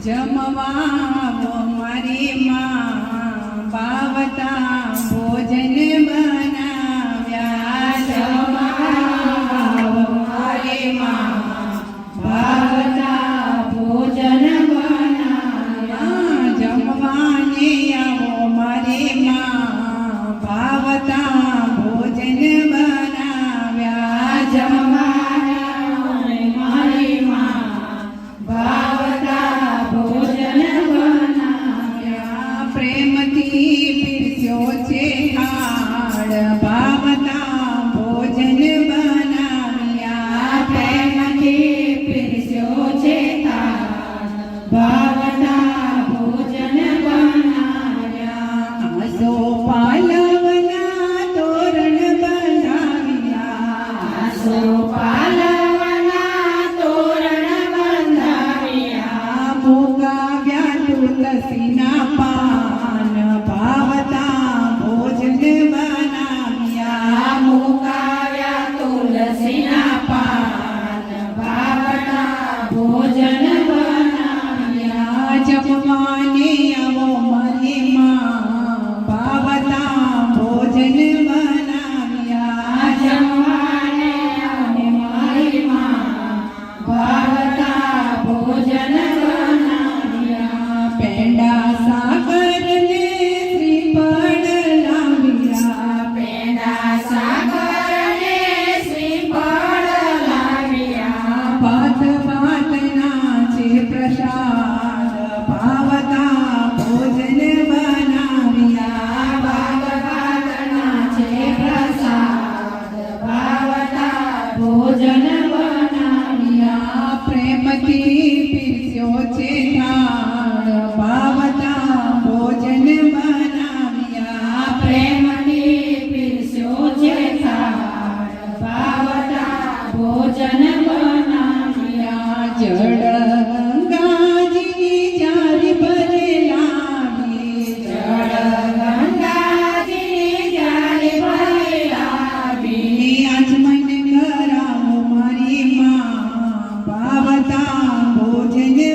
જમવા મારી માં બાવતા ભોજન ગયો છે હાડ ભાવતા ભોજન બનાવ્યા, પ્રેમથી પીરસ્યો છે ભાવતા ભોજન બનાવ્યા સો પાલવના તોરણ બનાવ્યા. સો પાલવના તોરણ બંધાવ્યા ભોગાવ્યા તુલસીના પા જપવાને આવો મને માં भोजन भवतां भोजने